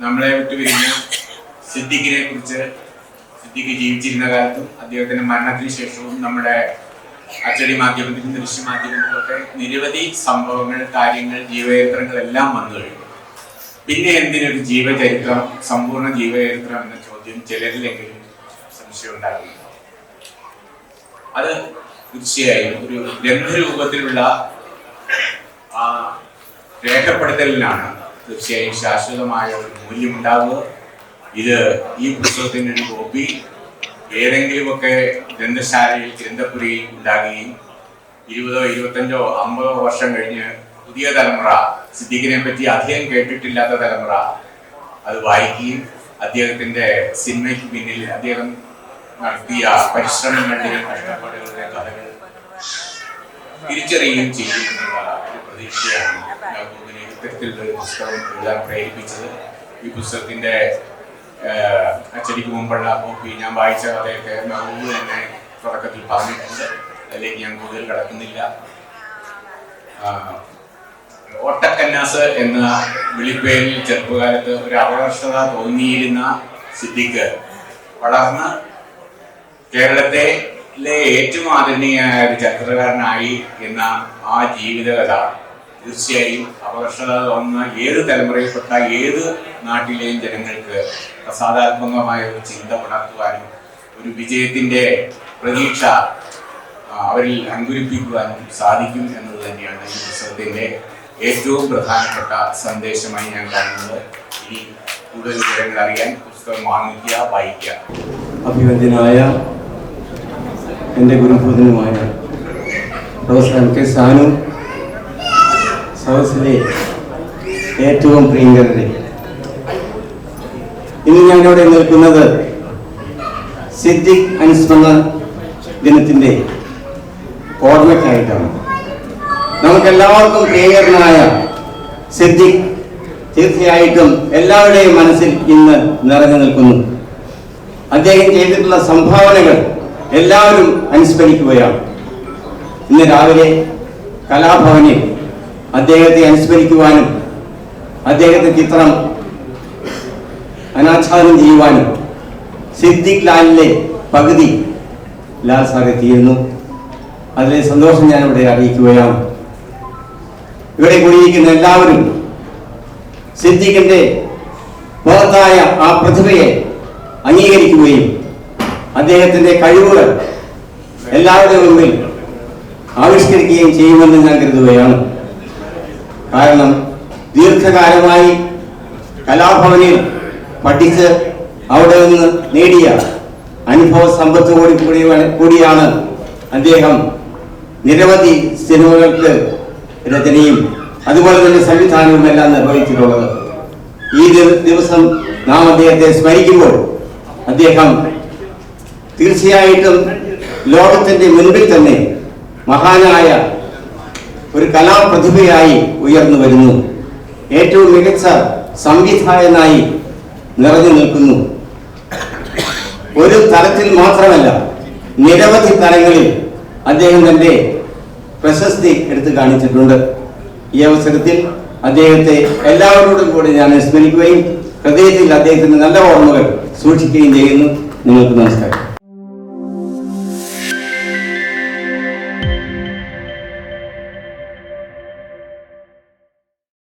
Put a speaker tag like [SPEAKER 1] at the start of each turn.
[SPEAKER 1] നമ്മളെ വിട്ടുപിരിഞ്ഞ സിദ്ദിഖിനെ കുറിച്ച് സിദ്ദിഖ് ജീവിച്ചിരുന്ന കാലത്തും അദ്ദേഹത്തിന്റെ മരണത്തിന് ശേഷവും നമ്മുടെ അച്ചടി മാധ്യമത്തിലും ദൃശ്യമാധ്യമത്തിലൊക്കെ നിരവധി സംഭവങ്ങൾ കാര്യങ്ങൾ ജീവചരിത്രങ്ങൾ എല്ലാം വന്നു കഴിഞ്ഞു. പിന്നെ എന്തിനൊരു ജീവചരിത്രം സമ്പൂർണ ജീവചരിത്രം എന്ന ചോദ്യം ചിലരിലെങ്കിലും സംശയം ഉണ്ടാകുന്നു അത് തീർച്ചയായും ഒരു ഗ്രന്ഥരൂപത്തിലുള്ള രേഖപ്പെടുത്തലിനാണ് തീർച്ചയായും ശാശ്വതമായ ഒരു മൂല്യമുണ്ടാവുക. ഇത് ഈ പുസ്തകത്തിന്റെ ഒരു കോപ്പി ഏതെങ്കിലുമൊക്കെ ഗ്രന്ഥശാലയിൽ ഗ്രന്ഥപുരിയിൽ ഉണ്ടാകുകയും ഇരുപതോ ഇരുപത്തഞ്ചോ അമ്പതോ വർഷം കഴിഞ്ഞ് പുതിയ തലമുറ സിദ്ദീഖിനെ പറ്റി അധികം കേട്ടിട്ടില്ലാത്ത തലമുറ അത് വായിക്കുകയും അദ്ദേഹത്തിന്റെ സിനിമയ്ക്ക് പിന്നിൽ അദ്ദേഹം നടത്തിയ പരിശ്രമങ്ങളുടെയും കഷ്ടപ്പാടുകളുടെ കഥകൾ തിരിച്ചറിയുകയും ചെയ്യുമെന്നുള്ള ഒരു പ്രതീക്ഷയാണ് യാക്കൂബിനെ ഇത്തരത്തിലുള്ള ഒരു പുസ്തകം എഴുതാൻ പ്രേരിപ്പിച്ചത് ഈ പുസ്തകത്തിന്റെ അച്ചടിക്ക് മുമ്പുള്ള കോപ്പി ഞാൻ വായിച്ച കഥയൊക്കെ മെഹബൂബ് തന്നെ തുടക്കത്തിൽ പറഞ്ഞിട്ടുണ്ട്. അതിലേക്ക് ഞാൻ കൂടുതൽ കിടക്കുന്നില്ല. ഒട്ടക്കന്നാസ് എന്ന വിളിപ്പേരിൽ ചെറുപ്പകാലത്ത് ഒരു അപകർഷത തോന്നിയിരുന്ന സിദ്ദിഖ് വളർന്ന് കേരളത്തെ ഏറ്റവും ആദരണീയനായ ഒരു ചരിത്രകാരനായി എന്ന ആ ജീവിതകഥ. തീർച്ചയായും അപകർഷത തോന്നുന്ന ഏത് തലമുറയിൽപ്പെട്ട ഏത് നാട്ടിലെയും ജനങ്ങൾക്ക് പ്രസാദാത്മകമായ ഒരു ചിന്ത ഉണർത്തുവാനും ഒരു വിജയത്തിന്റെ പ്രതീക്ഷ അവരിൽ അങ്കുരിപ്പിക്കുവാനും സാധിക്കും എന്നത് തന്നെയാണ് ഈ പുസ്തകത്തിന്റെ ഏറ്റവും പ്രധാനപ്പെട്ട സന്ദേശമായി ഞാൻ കാണുന്നത്. ഇനി കൂടുതൽ വിവരങ്ങൾ അറിയാൻ പുസ്തകം വാങ്ങിക്കുക വായിക്കുക.
[SPEAKER 2] അഭിവന്ദ്യനായ എന്റെ ഗുരുഭൂതനുമായ പ്രൊഫസർ എം കെ സാനു സദസ്സിലെ ഏറ്റവും പ്രിയങ്കരരെ ഇന്ന് ഞാനിവിടെ നിൽക്കുന്നത് സിദ്ദിഖ് അനുസ്മരണ ദിനത്തിന്റെ ഓർമ്മയ്ക്കായിട്ടാണ്. നമുക്കെല്ലാവർക്കും പ്രിയങ്കരനായ സിദ്ദിഖ് തീർച്ചയായിട്ടും എല്ലാവരുടെയും മനസ്സിൽ ഇന്ന് നിറഞ്ഞു നിൽക്കുന്നു. അദ്ദേഹം ചെയ്തിട്ടുള്ള സംഭാവനകൾ എല്ലാവരും അനുസ്മരിക്കുകയാണ്. ഇന്ന് രാവിലെ കലാഭവനിൽ അദ്ദേഹത്തെ അനുസ്മരിക്കുവാനും അദ്ദേഹത്തെ ചിത്രം അനാച്ഛാദനം ചെയ്യുവാനും സിദ്ദിഖ് ലാലിലെ പകുതി ലാൽ സാർ എത്തിയിരുന്നു. അതിലെ സന്തോഷം ഞാൻ ഇവിടെ അറിയിക്കുകയാണ്. ഇവിടെ കൂടിയിരിക്കുന്ന എല്ലാവരും സിദ്ദിഖിന്റെ മഹത്തായ ആ പ്രതിഭയെ അംഗീകരിക്കുകയും അദ്ദേഹത്തിന്റെ കഴിവുകൾ എല്ലാവരുടെയും മുമ്പിൽ ആവിഷ്കരിക്കുകയും ചെയ്യുമെന്ന് ഞാൻ കരുതുകയാണ്. കാരണം ദീർഘകാലമായി കലാഭവനിൽ പഠിച്ച് അവിടെ നിന്ന് നേടിയ അനുഭവ സമ്പത്ത് കൂടി കൂടി- കൂടിയാണ് അദ്ദേഹം. നിരവധി സിനിമകൾക്ക് രചനയും അതുപോലെ തന്നെ സംവിധാനവും എല്ലാം നിർവഹിച്ചിട്ടുള്ളത്. ഈ ദിവസം നാം അദ്ദേഹത്തെ സ്മരിക്കുമ്പോൾ അദ്ദേഹം തീർച്ചയായിട്ടും ലോകത്തിന്റെ മുൻപിൽ തന്നെ മഹാനായ ഒരു കലാപ്രതിഭയായി ഉയർന്നു വരുന്നു. ഏറ്റവും മികച്ച സംവിധായകനായി നിറഞ്ഞു നിൽക്കുന്നു. ഒരു തലത്തിൽ മാത്രമല്ല നിരവധി തലങ്ങളിൽ അദ്ദേഹം തന്റെ പ്രശസ്തി എടുത്തു കാണിച്ചിട്ടുണ്ട്. ഈ അവസരത്തിൽ അദ്ദേഹത്തെ എല്ലാവരോടും കൂടി ഞാൻ സ്മരിക്കുകയും ഹൃദയത്തിൽ അദ്ദേഹത്തിന്റെ നല്ല ഓർമ്മകൾ സൂക്ഷിക്കുകയും ചെയ്യുന്നു. നിങ്ങൾക്ക് നമസ്കാരം.